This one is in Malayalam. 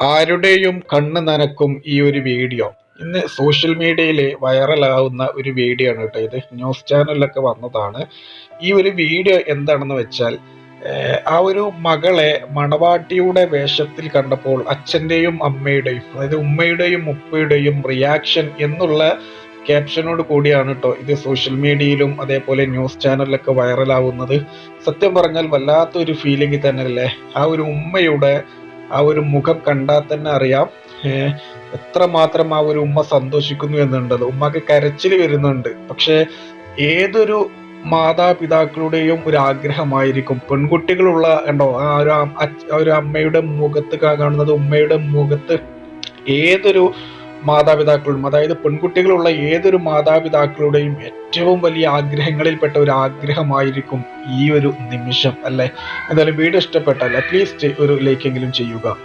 ആരുടെയും കണ്ണ് നനക്കും ഈ ഒരു വീഡിയോ. ഇന്ന് സോഷ്യൽ മീഡിയയിൽ വൈറലാവുന്ന ഒരു വീഡിയോ ആണ് കേട്ടോ ഇത്. ന്യൂസ് ചാനലിലൊക്കെ വന്നതാണ്. ഈ ഒരു വീഡിയോ എന്താണെന്ന് വെച്ചാൽ ആ ഒരു മകളെ മണവാട്ടിയുടെ വേഷത്തിൽ കണ്ടപ്പോൾ അച്ഛന്റെയും അമ്മയുടെയും അതായത് ഉമ്മയുടെയും ഉപ്പയുടെയും റിയാക്ഷൻ എന്നുള്ള ക്യാപ്ഷനോട് കൂടിയാണ് കേട്ടോ ഇത് സോഷ്യൽ മീഡിയയിലും അതേപോലെ ന്യൂസ് ചാനലിലൊക്കെ വൈറലാവുന്നത് സത്യം പറഞ്ഞാൽ വല്ലാത്തൊരു ഫീലിംഗ് തന്നെയല്ലേ? ആ ഒരു ഉമ്മയുടെ ആ ഒരു മുഖം കണ്ടാൽ തന്നെ അറിയാം. എത്ര എത്രമാത്രം ആ ഒരു ഉമ്മ സന്തോഷിക്കുന്നു എന്നുണ്ടത് ഉമ്മക്ക് കരച്ചിൽ വരുന്നുണ്ട്. പക്ഷെ ഏതൊരു മാതാപിതാക്കളുടെയും ഒരു ആഗ്രഹമായിരിക്കും. പെൺകുട്ടികളുള്ള ഉണ്ടോ ആ ഒരു ഒരു അമ്മയുടെ മുഖത്ത് കാണുന്നത് ഉമ്മയുടെ മുഖത്ത് ഏതൊരു മാതാപിതാക്കളും അതായത് പെൺകുട്ടികളുള്ള ഏതൊരു മാതാപിതാക്കളുടെയും ഏറ്റവും വലിയ ആഗ്രഹങ്ങളിൽപ്പെട്ട ഒരു ആഗ്രഹമായിരിക്കും ഈ ഒരു നിമിഷം അല്ലെ? എന്തായാലും വീഡിയോ ഇഷ്ടപ്പെട്ടാൽ അറ്റ്ലീസ്റ്റ് ഒരു ലൈക്കെങ്കിലും ചെയ്യുക.